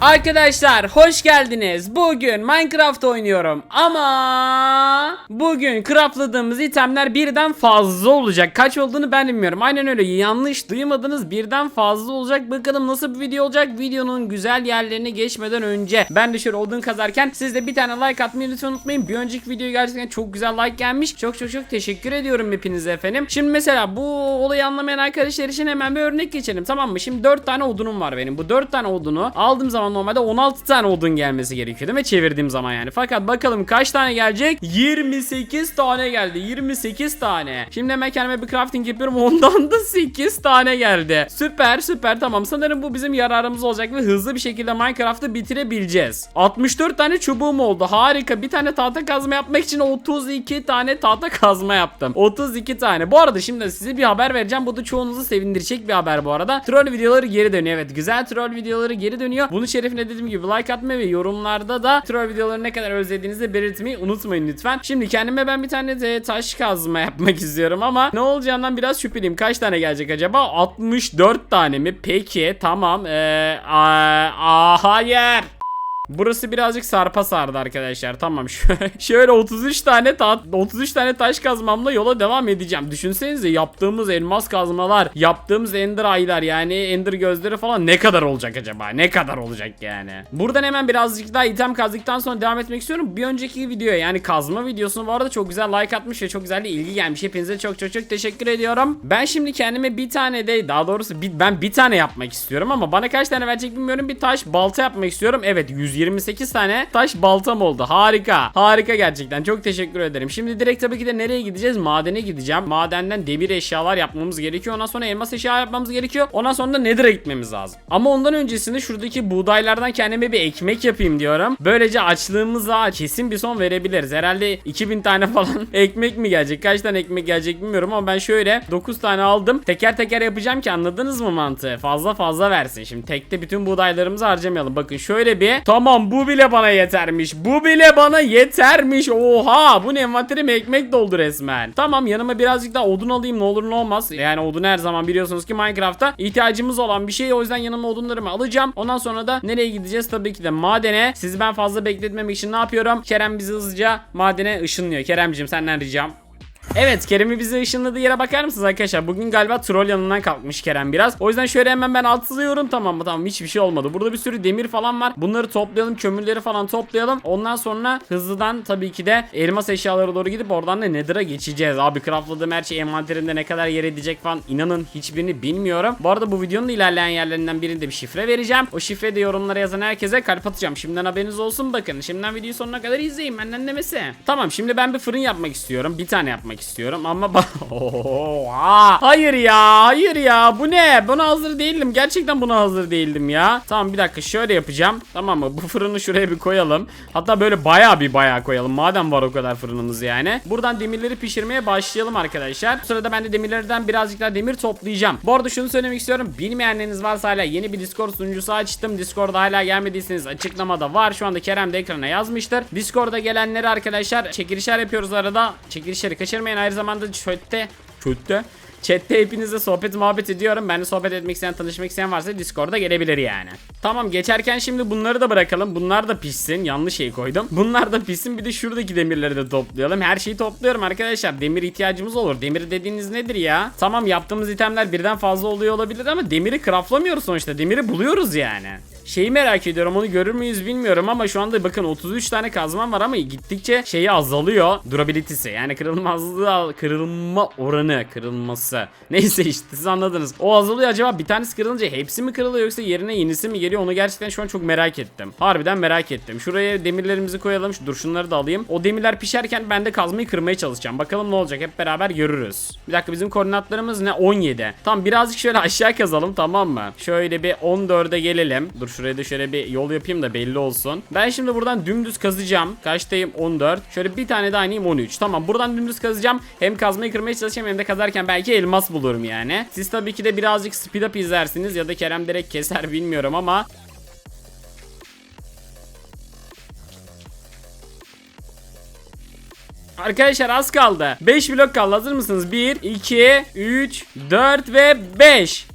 Arkadaşlar hoş geldiniz. Bugün Minecraft oynuyorum ama bugün craftladığımız itemler birden fazla olacak. Kaç olduğunu ben bilmiyorum. Aynen öyle yanlış duymadınız birden fazla olacak. Bakalım nasıl bir video olacak. Videonun güzel yerlerine geçmeden önce ben de şöyle odun kazarken siz de bir tane like atmayı lütfen unutmayın. Bir önceki videoya gerçekten çok güzel like gelmiş. Çok çok çok teşekkür ediyorum hepinize efendim. Şimdi mesela bu olayı anlamayan arkadaşlar için hemen bir örnek geçelim tamam mı? Şimdi 4 tane odunum var benim. Bu 4 tane odunu aldığım zaman normalde 16 tane odun gelmesi gerekiyor değil mi? Çevirdiğim zaman yani. Fakat bakalım kaç tane gelecek? 28 tane geldi. 28 tane. Şimdi hemen kendime bir crafting yapıyorum. Ondan da 8 tane geldi. Süper süper tamam. Sanırım bu bizim yararımız olacak ve hızlı bir şekilde Minecraft'ı bitirebileceğiz. 64 tane çubuğum oldu. Harika. Bir tane tahta kazma yapmak için 32 tane tahta kazma yaptım. 32 tane. Bu arada şimdi size bir haber vereceğim. Bu da çoğunuzu sevindirecek bir haber bu arada. Troll videoları geri dönüyor. Evet güzel troll videoları geri dönüyor. Bunun şerefine dediğim gibi like atmayı ve yorumlarda da troll videoları ne kadar özlediğinizi belirtmeyi unutmayın lütfen. Şimdi kendime ben bir tane de taş kazma yapmak istiyorum ama ne olacağından biraz şüpheliyim. Kaç tane gelecek acaba? 64 tane mi? Peki tamam. Ee, aa, aa, hayır. Burası birazcık sarpa sardı arkadaşlar. Tamam şöyle, şöyle 33 tane ta 33 tane taş kazmamla yola devam edeceğim. Düşünsenize yaptığımız elmas kazmalar, yaptığımız ender aylar yani ender gözleri falan ne kadar olacak acaba? Ne kadar olacak yani? Buradan hemen birazcık daha item kazdıktan sonra devam etmek istiyorum. Bir önceki videoya yani kazma videosunu bu arada çok güzel like atmış ve çok güzel de ilgi gelmiş. Hepinize çok çok çok teşekkür ediyorum. Ben şimdi kendime bir tane de daha doğrusu bir, ben bir tane yapmak istiyorum ama bana kaç tane verecek bilmiyorum. Bir taş balta yapmak istiyorum. Evet 128 tane taş baltam oldu. Harika. Harika gerçekten. Çok teşekkür ederim. Şimdi direkt tabii ki de nereye gideceğiz? Madene gideceğim. Madenden demir eşyalar yapmamız gerekiyor. Ondan sonra elmas eşya yapmamız gerekiyor. Ondan sonra da nether'a gitmemiz lazım. Ama ondan öncesinde şuradaki buğdaylardan kendime bir ekmek yapayım diyorum. Böylece açlığımıza kesin bir son verebiliriz. Herhalde 2000 tane falan ekmek mi gelecek? Kaç tane ekmek gelecek bilmiyorum ama ben şöyle 9 tane aldım. Teker teker yapacağım ki anladınız mı mantığı? Fazla fazla versin. Şimdi tekte bütün buğdaylarımızı harcamayalım. Bakın şöyle bir. Tamam bu bile bana yetermiş. Bu bile bana yetermiş. Oha bu envanterim ekmek doldu resmen. Tamam yanıma birazcık daha odun alayım ne olur ne olmaz. Yani odun her zaman biliyorsunuz ki Minecraft'ta ihtiyacımız olan bir şey. O yüzden yanıma odunlarımı alacağım. Ondan sonra da nereye gideceğiz? Tabii ki de madene. Sizi ben fazla bekletmemek için ne yapıyorum? Kerem bizi hızlıca madene ışınlıyor. Keremcim senden ricam. Evet Kerem'i bize ışınladığı yere bakar mısınız arkadaşlar? Bugün galiba troll yanından kalkmış Kerem biraz. O yüzden şöyle hemen ben atlıyorum tamam mı? Tamam hiçbir şey olmadı. Burada bir sürü demir falan var. Bunları toplayalım. Kömürleri falan toplayalım. Ondan sonra hızlıdan tabii ki de elmas eşyalara doğru gidip oradan da Nether'a geçeceğiz. Abi craftladığım her şey envanterimde ne kadar yer edecek falan inanın hiçbirini bilmiyorum. Bu arada bu videonun ilerleyen yerlerinden birinde bir şifre vereceğim. O şifreyi de yorumlara yazan herkese kalp atacağım. Şimdiden haberiniz olsun bakın. Şimdiden videoyu sonuna kadar izleyin benden demesi. Tamam şimdi ben bir fırın yapmak istiyorum. Bir tane yapmak istiyorum ama ba- Oha! Hayır ya, hayır ya. Bu ne? Buna hazır değildim. Gerçekten buna hazır değildim ya. Tamam bir dakika şöyle yapacağım. Tamam mı? Bu fırını şuraya bir koyalım. Hatta böyle bayağı bir bayağı koyalım. Madem var o kadar fırınımız yani. Buradan demirleri pişirmeye başlayalım arkadaşlar. Bu sırada ben de demirlerden birazcık daha demir toplayacağım. Bu arada şunu söylemek istiyorum. Bilmeyenleriniz varsa hala yeni bir Discord sunucusu açtım. Discord'a hala gelmediyseniz açıklamada var. Şu anda Kerem de ekrana yazmıştır. Discord'a gelenleri arkadaşlar çekilişler yapıyoruz arada. Çekilişleri kaçırmayın. Aynı zamanda chatte chatte Chat'te hepinizle sohbet muhabbet ediyorum. Ben de sohbet etmek isteyen, tanışmak isteyen varsa Discord'a gelebilir yani. Tamam geçerken şimdi bunları da bırakalım. Bunlar da pişsin. Yanlış şey koydum. Bunlar da pişsin. Bir de şuradaki demirleri de toplayalım. Her şeyi topluyorum arkadaşlar. Demir ihtiyacımız olur. Demir dediğiniz nedir ya? Tamam yaptığımız itemler birden fazla oluyor olabilir ama demiri craftlamıyoruz sonuçta. Demiri buluyoruz yani. Şeyi merak ediyorum onu görür müyüz bilmiyorum ama şu anda bakın 33 tane kazmam var ama gittikçe şeyi azalıyor durability'si. Yani kırılmazlığı kırılma oranı kırılması. Neyse işte siz anladınız. O azalıyor acaba bir tanesi kırılınca hepsi mi kırılıyor yoksa yerine yenisi mi geliyor? Onu gerçekten şu an çok merak ettim. Harbiden merak ettim. Şuraya demirlerimizi koyalım. Dur şunları da alayım. O demirler pişerken ben de kazmayı kırmaya çalışacağım. Bakalım ne olacak? Hep beraber görürüz. Bir dakika bizim koordinatlarımız ne? 17 tamam birazcık şöyle aşağı kazalım tamam mı? Şöyle bir 14'e gelelim. Dur şuraya da şöyle bir yol yapayım da belli olsun. Ben şimdi buradan dümdüz kazacağım. Kaçtayım? 14. Şöyle bir tane daha ineyim 13. Tamam buradan dümdüz kazacağım. Hem kazmayı kırmaya çalışacağım hem de kazarken belki elmas bulurum yani. Siz tabii ki de birazcık speed up izlersiniz ya da Kerem direkt keser bilmiyorum ama Arkadaşlar az kaldı. 5 blok kaldı. Hazır mısınız? 1, 2, 3, 4 ve 5.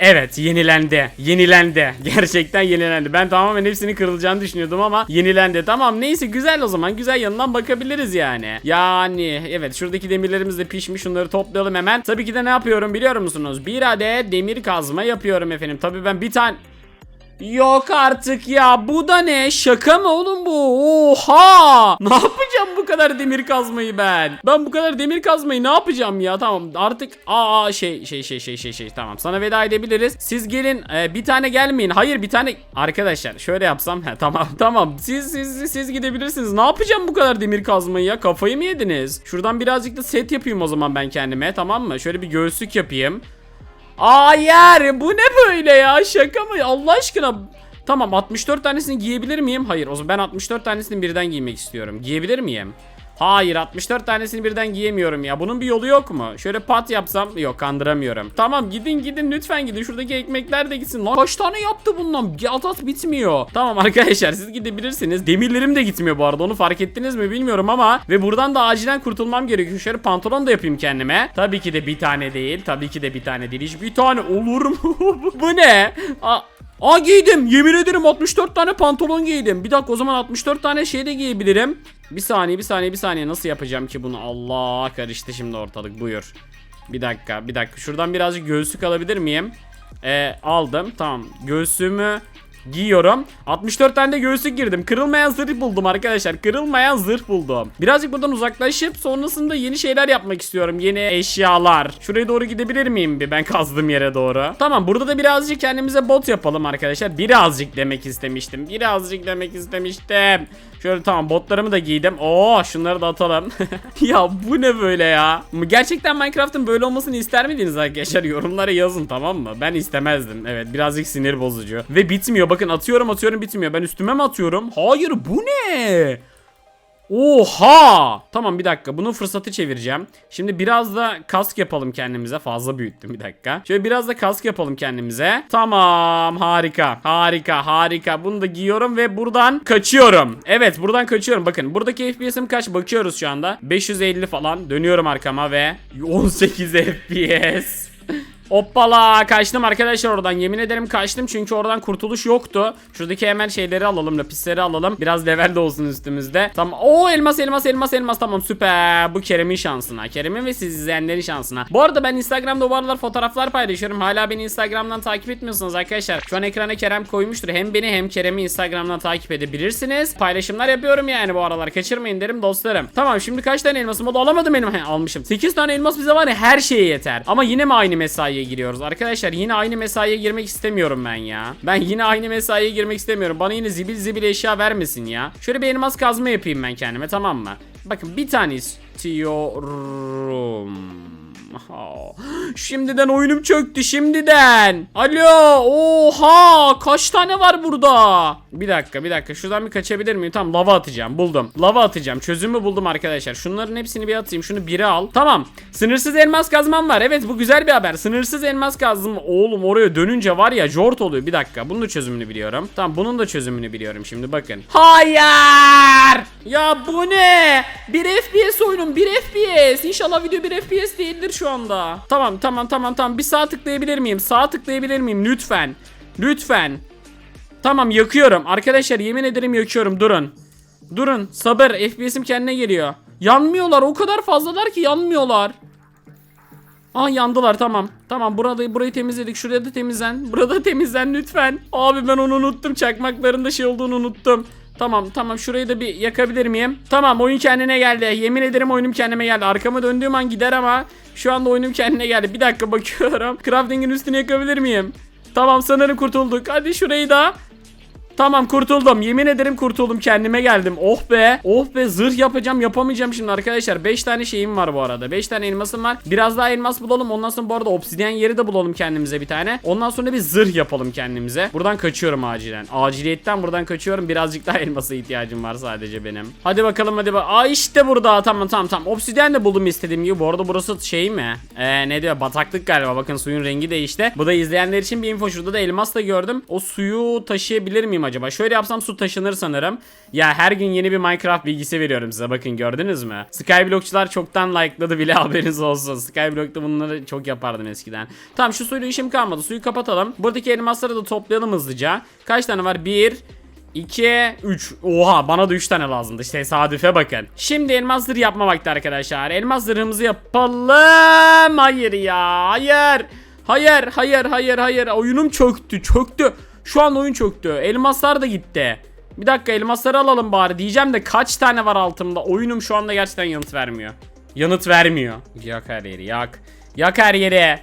Evet yenilendi. Yenilendi. Gerçekten yenilendi. Ben tamamen hepsinin kırılacağını düşünüyordum ama yenilendi. Tamam neyse güzel o zaman. Güzel yanından bakabiliriz yani. Yani evet şuradaki demirlerimiz de pişmiş. Şunları toplayalım hemen. Tabii ki de ne yapıyorum biliyor musunuz? Bir adet demir kazma yapıyorum efendim. Tabii ben bir tane... Yok artık ya bu da ne şaka mı oğlum bu oha ne yapacağım bu kadar demir kazmayı ben? Ben bu kadar demir kazmayı ne yapacağım ya? Tamam artık aa şey şey şey şey şey şey tamam. Sana veda edebiliriz. Siz gelin Ee, bir tane gelmeyin. Hayır bir tane arkadaşlar şöyle yapsam he, tamam tamam. Siz siz siz gidebilirsiniz. Ne yapacağım bu kadar demir kazmayı ya? Kafayı mı yediniz? Şuradan birazcık da set yapayım o zaman ben kendime tamam mı? Şöyle bir göğüslük yapayım. Hayır bu ne böyle ya? Şaka mı? Allah aşkına Tamam 64 tanesini giyebilir miyim? Hayır. O zaman ben 64 tanesini birden giymek istiyorum. Giyebilir miyim? Hayır 64 tanesini birden giyemiyorum ya. Bunun bir yolu yok mu? Şöyle pat yapsam yok kandıramıyorum. Tamam gidin gidin lütfen gidin. Şuradaki ekmekler de gitsin Lan. Kaç tane yaptı bundan? At at bitmiyor. Tamam arkadaşlar siz gidebilirsiniz. Demirlerim de gitmiyor bu arada. Onu fark ettiniz mi bilmiyorum ama Ve buradan da acilen kurtulmam gerekiyor. Şöyle pantolon da yapayım kendime. Tabii ki de bir tane değil tabii ki de bir tane değil. Hiç bir tane olur mu? bu ne? Aa, Aa giydim. Yemin ederim 64 tane pantolon giydim. Bir dakika o zaman 64 tane şey de giyebilirim. Bir saniye bir saniye bir saniye nasıl yapacağım ki bunu? Allah karıştı şimdi ortalık buyur. Bir dakika bir dakika şuradan birazcık göğüslük alabilir miyim? Ee, aldım tamam göğsümü giyiyorum. 64 tane de göğüslük girdim. Kırılmayan zırh buldum arkadaşlar. Kırılmayan zırh buldum. Birazcık buradan uzaklaşıp sonrasında yeni şeyler yapmak istiyorum. Yeni eşyalar. Şuraya doğru gidebilir miyim bir? Ben kazdığım yere doğru. Tamam burada da birazcık kendimize bot yapalım arkadaşlar. Birazcık demek istemiştim. Birazcık demek istemiştim Şöyle tamam botlarımı da giydim. Oo şunları da atalım. ya bu ne böyle ya? Gerçekten Minecraft'ın böyle olmasını ister miydiniz arkadaşlar? Yorumlara yazın tamam mı? Ben istemezdim. Evet birazcık sinir bozucu. Ve bitmiyor. Bakın atıyorum atıyorum bitmiyor. Ben üstüme mi atıyorum? Hayır bu ne? Oha! Tamam bir dakika bunu fırsatı çevireceğim. Şimdi biraz da kask yapalım kendimize. Fazla büyüttüm bir dakika. Şöyle biraz da kask yapalım kendimize. Tamam harika harika harika. Bunu da giyiyorum ve buradan kaçıyorum. Evet buradan kaçıyorum. Bakın buradaki FPS'im kaç bakıyoruz şu anda. 550 falan. Dönüyorum arkama ve 18 FPS. Hoppala kaçtım arkadaşlar oradan yemin ederim kaçtım çünkü oradan kurtuluş yoktu. Şuradaki hemen şeyleri alalım lapisleri alalım. Biraz level de olsun üstümüzde. Tamam. Oo elmas elmas elmas elmas tamam süper. Bu Kerem'in şansına. Kerem'in ve siz izleyenlerin şansına. Bu arada ben Instagram'da bu aralar fotoğraflar paylaşıyorum. Hala beni Instagram'dan takip etmiyorsunuz arkadaşlar. Şu an ekrana Kerem koymuştur. Hem beni hem Kerem'i Instagram'dan takip edebilirsiniz. Paylaşımlar yapıyorum yani bu aralar. Kaçırmayın derim dostlarım. Tamam şimdi kaç tane elmasım oldu? Alamadım benim. He, almışım. 8 tane elmas bize var ya her şeye yeter. Ama yine mi aynı mesaiye giriyoruz? Arkadaşlar yine aynı mesaiye girmek istemiyorum ben ya. Ben yine aynı mesaiye girmek istemiyorum. Bana yine zibil zibil eşya vermesin ya. Şöyle bir elmas kazma yapayım ben kendime tamam mı? Bakın bir tane istiyorum. Şimdiden oyunum çöktü şimdiden. Alo oha kaç tane var burada? Bir dakika bir dakika şuradan bir kaçabilir miyim? Tamam lava atacağım buldum. Lava atacağım çözümü buldum arkadaşlar. Şunların hepsini bir atayım şunu biri al. Tamam sınırsız elmas kazmam var. Evet bu güzel bir haber. Sınırsız elmas kazdım. Oğlum oraya dönünce var ya jort oluyor. Bir dakika bunun da çözümünü biliyorum. Tamam bunun da çözümünü biliyorum şimdi bakın. Hayır. Ya bu ne? Bir FPS oyunum bir FPS. İnşallah video bir FPS değildir şu anda. Tamam tamam tamam tamam. Bir sağ tıklayabilir miyim? Sağ tıklayabilir miyim? Lütfen. Lütfen. Tamam yakıyorum. Arkadaşlar yemin ederim yakıyorum. Durun. Durun. Sabır. FPS'im kendine geliyor. Yanmıyorlar. O kadar fazlalar ki yanmıyorlar. Ah yandılar tamam. Tamam burada burayı temizledik. Şuraya da temizlen. Burada temizlen lütfen. Abi ben onu unuttum. Çakmakların da şey olduğunu unuttum. Tamam tamam şurayı da bir yakabilir miyim? Tamam oyun kendine geldi. Yemin ederim oyunum kendime geldi. Arkama döndüğüm an gider ama şu anda oyunum kendine geldi. Bir dakika bakıyorum. Crafting'in üstünü yakabilir miyim? Tamam sanırım kurtulduk. Hadi şurayı da. Tamam kurtuldum. Yemin ederim kurtuldum. Kendime geldim. Oh be. Oh be zırh yapacağım. Yapamayacağım şimdi arkadaşlar. 5 tane şeyim var bu arada. 5 tane elmasım var. Biraz daha elmas bulalım. Ondan sonra bu arada obsidyen yeri de bulalım kendimize bir tane. Ondan sonra bir zırh yapalım kendimize. Buradan kaçıyorum acilen. Aciliyetten buradan kaçıyorum. Birazcık daha elmasa ihtiyacım var sadece benim. Hadi bakalım hadi bak. Aa işte burada. Tamam tamam tamam. Obsidyen de buldum istediğim gibi. Bu arada burası şey mi? Ee, ne diyor? Bataklık galiba. Bakın suyun rengi değişti. Bu da izleyenler için bir info. Şurada da elmas da gördüm. O suyu taşıyabilir miyim mıyım acaba? Şöyle yapsam su taşınır sanırım. Ya her gün yeni bir Minecraft bilgisi veriyorum size. Bakın gördünüz mü? Skyblockçular çoktan like'ladı bile haberiniz olsun. Skyblock'ta bunları çok yapardım eskiden. Tamam şu suyla işim kalmadı. Suyu kapatalım. Buradaki elmasları da toplayalım hızlıca. Kaç tane var? 1 2 3 Oha bana da 3 tane lazımdı. İşte tesadüfe bakın. Şimdi elmas zırh yapma vakti arkadaşlar. Elmas zırhımızı yapalım. Hayır ya. Hayır. Hayır, hayır, hayır, hayır. Oyunum çöktü, çöktü. Şu an oyun çöktü. Elmaslar da gitti. Bir dakika elmasları alalım bari diyeceğim de kaç tane var altımda? Oyunum şu anda gerçekten yanıt vermiyor. Yanıt vermiyor. Yak her yeri yak. Yak her yeri.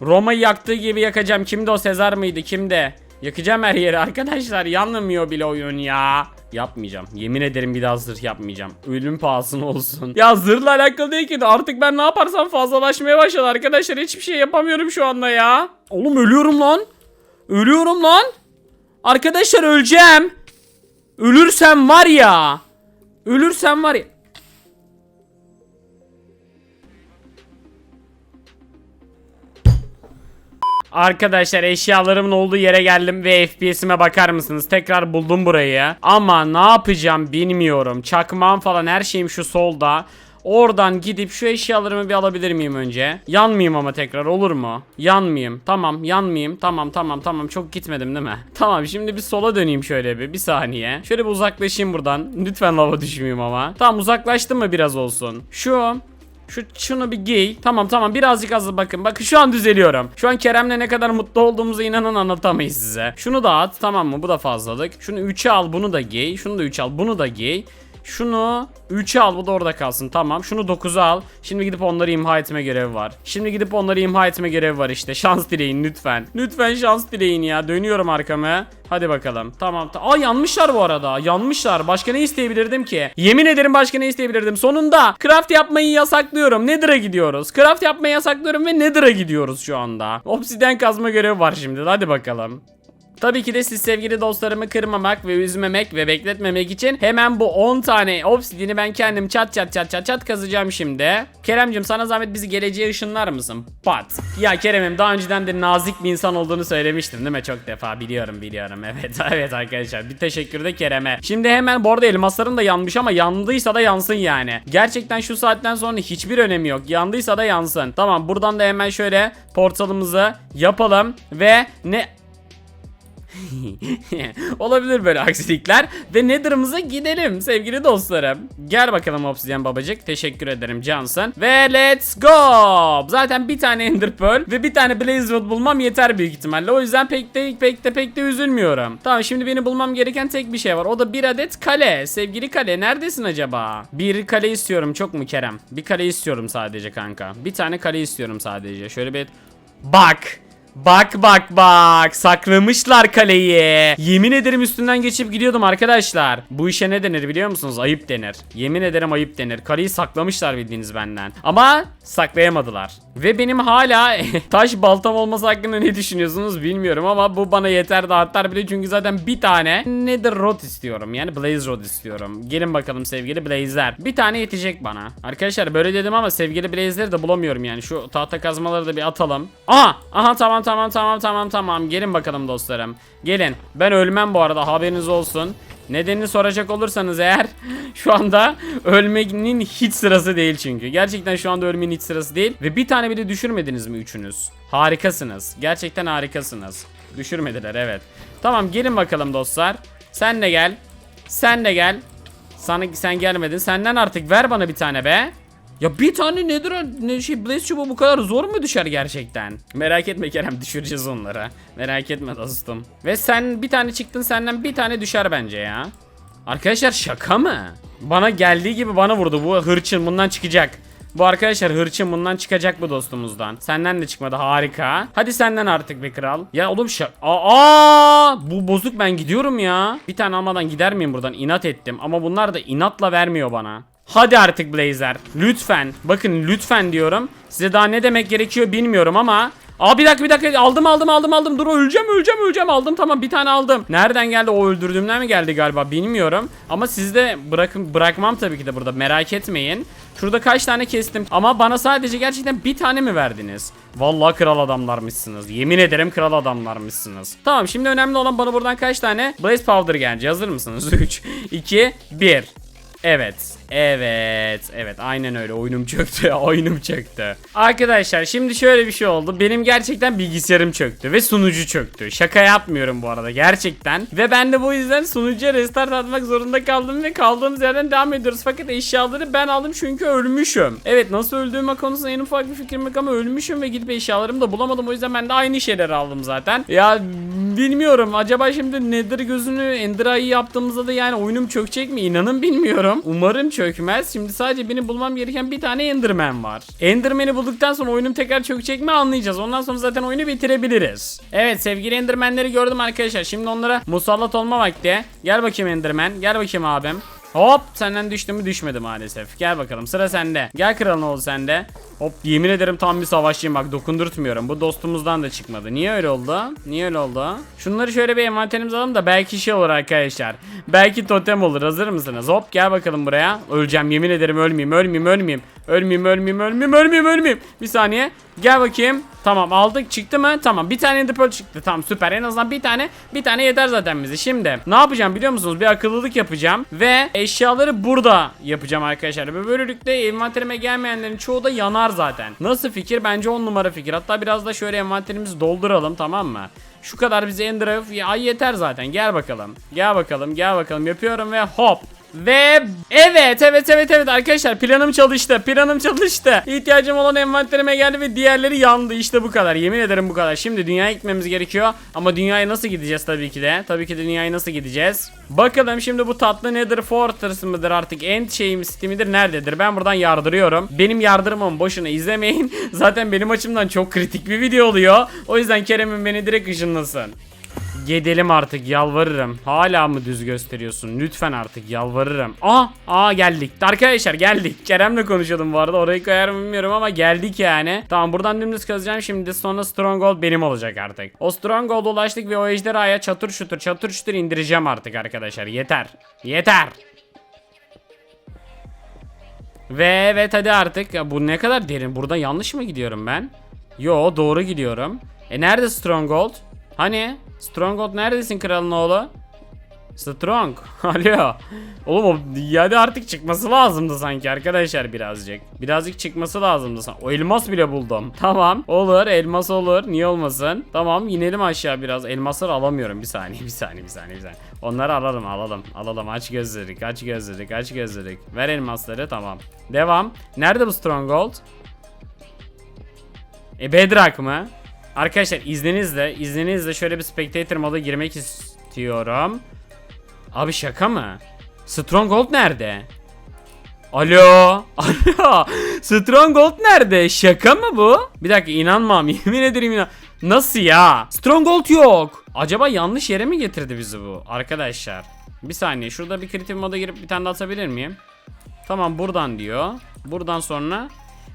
Roma'yı yaktığı gibi yakacağım. Kimdi o Sezar mıydı? Kimde? Yakacağım her yeri arkadaşlar. Yanmıyor bile oyun ya. Yapmayacağım. Yemin ederim bir daha zırh yapmayacağım. Ölüm pahasına olsun. Ya zırhla alakalı değil ki. Artık ben ne yaparsam fazlalaşmaya başladı arkadaşlar. Hiçbir şey yapamıyorum şu anda ya. Oğlum ölüyorum lan. Ölüyorum lan. Arkadaşlar öleceğim. Ölürsem var ya. Ölürsem var ya. Arkadaşlar eşyalarımın olduğu yere geldim ve FPS'ime bakar mısınız? Tekrar buldum burayı. Ama ne yapacağım bilmiyorum. Çakmağım falan her şeyim şu solda. Oradan gidip şu eşyalarımı bir alabilir miyim önce? Yanmayayım ama tekrar olur mu? Yanmayayım. Tamam yanmayayım. Tamam tamam tamam çok gitmedim değil mi? Tamam şimdi bir sola döneyim şöyle bir. Bir saniye. Şöyle bir uzaklaşayım buradan. Lütfen lava düşmeyeyim ama. Tamam uzaklaştım mı biraz olsun. Şu şu şunu bir giy. Tamam tamam birazcık az bakın. Bakın şu an düzeliyorum. Şu an Kerem'le ne kadar mutlu olduğumuzu inanın anlatamayız size. Şunu da at tamam mı? Bu da fazlalık. Şunu 3'e al bunu da giy. Şunu da 3 al bunu da giy. Şunu 3'e al bu da orada kalsın tamam. Şunu 9'a al. Şimdi gidip onları imha etme görevi var. Şimdi gidip onları imha etme görevi var işte. Şans dileyin lütfen. Lütfen şans dileyin ya. Dönüyorum arkamı. Hadi bakalım. Tamam. Ta Aa yanmışlar bu arada. Yanmışlar. Başka ne isteyebilirdim ki? Yemin ederim başka ne isteyebilirdim. Sonunda craft yapmayı yasaklıyorum. Nether'a gidiyoruz. Craft yapmayı yasaklıyorum ve Nether'a gidiyoruz şu anda. Obsidian kazma görevi var şimdi. Hadi bakalım. Tabii ki de siz sevgili dostlarımı kırmamak ve üzmemek ve bekletmemek için hemen bu 10 tane obsidini ben kendim çat çat çat çat çat kazacağım şimdi. Keremcim sana zahmet bizi geleceğe ışınlar mısın? Pat. Ya Kerem'im daha önceden de nazik bir insan olduğunu söylemiştim değil mi? Çok defa biliyorum biliyorum. Evet evet arkadaşlar bir teşekkür de Kerem'e. Şimdi hemen bu arada elmasların da yanmış ama yandıysa da yansın yani. Gerçekten şu saatten sonra hiçbir önemi yok. Yandıysa da yansın. Tamam buradan da hemen şöyle portalımızı yapalım ve ne Olabilir böyle aksilikler. Ve Nether'ımıza gidelim sevgili dostlarım. Gel bakalım Obsidian babacık. Teşekkür ederim Johnson. Ve let's go. Zaten bir tane Ender Pearl ve bir tane Blaze Rod bulmam yeter büyük ihtimalle. O yüzden pek de pek de pek de üzülmüyorum. Tamam şimdi beni bulmam gereken tek bir şey var. O da bir adet kale. Sevgili kale neredesin acaba? Bir kale istiyorum çok mu Kerem? Bir kale istiyorum sadece kanka. Bir tane kale istiyorum sadece. Şöyle bir Bak. Bak bak bak saklamışlar kaleyi. Yemin ederim üstünden geçip gidiyordum arkadaşlar. Bu işe ne denir biliyor musunuz? Ayıp denir. Yemin ederim ayıp denir. Kaleyi saklamışlar bildiğiniz benden. Ama saklayamadılar. Ve benim hala taş baltam olması hakkında ne düşünüyorsunuz bilmiyorum ama bu bana yeter de artar bile çünkü zaten bir tane Nether Rod istiyorum. Yani Blaze Rod istiyorum. Gelin bakalım sevgili Blazer. Bir tane yetecek bana. Arkadaşlar böyle dedim ama sevgili Blaze'leri de bulamıyorum yani. Şu tahta kazmaları da bir atalım. Aha! Aha tamam tamam tamam tamam tamam. Gelin bakalım dostlarım. Gelin. Ben ölmem bu arada haberiniz olsun. Nedenini soracak olursanız eğer şu anda ölmenin hiç sırası değil çünkü. Gerçekten şu anda ölmenin hiç sırası değil. Ve bir tane bile düşürmediniz mi üçünüz? Harikasınız. Gerçekten harikasınız. Düşürmediler evet. Tamam gelin bakalım dostlar. Sen de gel. Sen de gel. Sana sen gelmedin. Senden artık ver bana bir tane be. Ya bir tane nedir ne şey Blaze çubuğu bu kadar zor mu düşer gerçekten? Merak etme Kerem düşüreceğiz onları. Merak etme dostum. Ve sen bir tane çıktın senden bir tane düşer bence ya. Arkadaşlar şaka mı? Bana geldiği gibi bana vurdu. Bu hırçın bundan çıkacak. Bu arkadaşlar hırçın bundan çıkacak bu dostumuzdan. Senden de çıkmadı harika. Hadi senden artık be kral. Ya oğlum şak... Aa, bu bozuk ben gidiyorum ya. Bir tane almadan gider miyim buradan? İnat ettim. Ama bunlar da inatla vermiyor bana. Hadi artık Blazer. Lütfen. Bakın lütfen diyorum. Size daha ne demek gerekiyor bilmiyorum ama Aa bir dakika bir dakika aldım aldım aldım aldım dur öleceğim öleceğim öleceğim aldım tamam bir tane aldım. Nereden geldi o öldürdüğümden mi geldi galiba bilmiyorum. Ama sizde bırakın bırakmam tabii ki de burada merak etmeyin. Şurada kaç tane kestim ama bana sadece gerçekten bir tane mi verdiniz? Vallahi kral adamlarmışsınız. Yemin ederim kral adamlarmışsınız. Tamam şimdi önemli olan bana buradan kaç tane Blaze Powder gelecek. Hazır mısınız? 3, 2, 1. Evet. Evet. Evet. Aynen öyle. Oyunum çöktü. Oyunum çöktü. Arkadaşlar şimdi şöyle bir şey oldu. Benim gerçekten bilgisayarım çöktü ve sunucu çöktü. Şaka yapmıyorum bu arada gerçekten. Ve ben de bu yüzden sunucuya restart atmak zorunda kaldım ve kaldığımız yerden devam ediyoruz. Fakat eşyaları ben aldım çünkü ölmüşüm. Evet nasıl öldüğüme konusunda en ufak bir fikrim yok ama ölmüşüm ve gidip eşyalarımı da bulamadım. O yüzden ben de aynı şeyleri aldım zaten. Ya bilmiyorum. Acaba şimdi Nether gözünü Ender yaptığımızda da yani oyunum çökecek mi? İnanın bilmiyorum. Umarım çökmez. Şimdi sadece benim bulmam gereken bir tane Enderman var. Enderman'i bulduktan sonra oyunum tekrar çökecek mi anlayacağız. Ondan sonra zaten oyunu bitirebiliriz. Evet sevgili Enderman'leri gördüm arkadaşlar. Şimdi onlara musallat olma vakti. Gel bakayım Enderman. Gel bakayım abim. Hop senden düştü mü düşmedi maalesef. Gel bakalım sıra sende. Gel kralın oğlu sende. Hop yemin ederim tam bir savaşçıyım bak dokundurtmuyorum. Bu dostumuzdan da çıkmadı. Niye öyle oldu? Niye öyle oldu? Şunları şöyle bir envanterimize alalım da belki şey olur arkadaşlar. Belki totem olur. Hazır mısınız? Hop gel bakalım buraya. Öleceğim yemin ederim ölmeyeyim ölmeyeyim ölmeyeyim. Ölmeyeyim ölmeyeyim ölmeyeyim ölmeyeyim ölmeyeyim. Bir saniye. Gel bakayım. Tamam aldık çıktı mı? Tamam bir tane Ender Pearl çıktı. Tamam süper en azından bir tane bir tane yeter zaten bize. Şimdi ne yapacağım biliyor musunuz? Bir akıllılık yapacağım ve eşyaları burada yapacağım arkadaşlar. Ve böylelikle envanterime gelmeyenlerin çoğu da yanar zaten. Nasıl fikir? Bence 10 numara fikir. Hatta biraz da şöyle envanterimizi dolduralım tamam mı? Şu kadar bize Ender ay yeter zaten. Gel bakalım. Gel bakalım. Gel bakalım. Yapıyorum ve hop. Ve evet evet evet evet arkadaşlar planım çalıştı planım çalıştı. İhtiyacım olan envanterime geldi ve diğerleri yandı. İşte bu kadar. Yemin ederim bu kadar. Şimdi dünyaya gitmemiz gerekiyor. Ama dünyaya nasıl gideceğiz tabii ki de? Tabii ki de dünyaya nasıl gideceğiz? Bakalım şimdi bu tatlı nedir Fortress mıdır artık? End şeyim City midir? Nerededir? Ben buradan yardırıyorum. Benim yardırmamı boşuna izlemeyin. Zaten benim açımdan çok kritik bir video oluyor. O yüzden Kerem'in beni direkt ışınlasın Gidelim artık yalvarırım. Hala mı düz gösteriyorsun? Lütfen artık yalvarırım. Aa, aa geldik. Arkadaşlar geldik. Kerem'le konuşuyordum bu arada. Orayı koyar mı bilmiyorum ama geldik yani. Tamam buradan dümdüz kazacağım. Şimdi sonra Stronghold benim olacak artık. O Stronghold'a ulaştık ve o ejderhaya çatır şutur çatır şutur indireceğim artık arkadaşlar. Yeter. Yeter. Ve evet hadi artık. Ya bu ne kadar derin. Burada yanlış mı gidiyorum ben? Yo doğru gidiyorum. E nerede Stronghold? Hani? Stronghold neredesin kralın oğlu? Strong. Alo. Oğlum o yani artık çıkması lazımdı sanki arkadaşlar birazcık. Birazcık çıkması lazımdı. san- O elmas bile buldum. Tamam. Olur elmas olur. Niye olmasın? Tamam inelim aşağı biraz. Elmasları alamıyorum. Bir saniye bir saniye bir saniye bir saniye. Onları alalım alalım. Alalım aç gözlülük aç gözlülük aç gözlülük. Ver elmasları tamam. Devam. Nerede bu Stronghold? E Bedrock mı? Arkadaşlar izninizle izninizle şöyle bir spectator moda girmek istiyorum. Abi şaka mı? Stronghold nerede? Alo. Alo. Stronghold nerede? Şaka mı bu? Bir dakika inanmam. Yemin ederim inan. Nasıl ya? Stronghold yok. Acaba yanlış yere mi getirdi bizi bu? Arkadaşlar. Bir saniye. Şurada bir kritik moda girip bir tane atabilir miyim? Tamam buradan diyor. Buradan sonra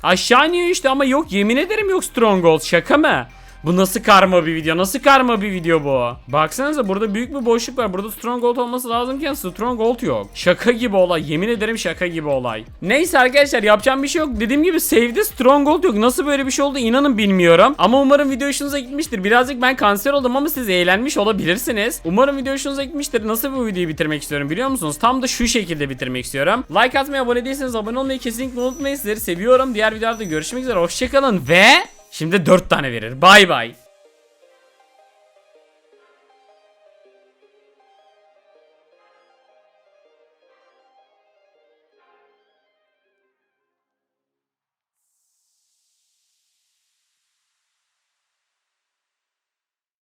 aşağı iniyor işte ama yok yemin ederim yok Stronghold şaka mı? Bu nasıl karma bir video? Nasıl karma bir video bu? Baksanıza burada büyük bir boşluk var. Burada Stronghold olması lazımken Stronghold yok. Şaka gibi olay. Yemin ederim şaka gibi olay. Neyse arkadaşlar yapacağım bir şey yok. Dediğim gibi save'de Stronghold yok. Nasıl böyle bir şey oldu inanın bilmiyorum. Ama umarım video hoşunuza gitmiştir. Birazcık ben kanser oldum ama siz eğlenmiş olabilirsiniz. Umarım video hoşunuza gitmiştir. Nasıl bu videoyu bitirmek istiyorum biliyor musunuz? Tam da şu şekilde bitirmek istiyorum. Like atmayı, abone değilseniz abone olmayı kesinlikle unutmayın. Sizleri seviyorum. Diğer videolarda görüşmek üzere. Hoşçakalın ve... Şimdi 4 tane verir. Bay bay.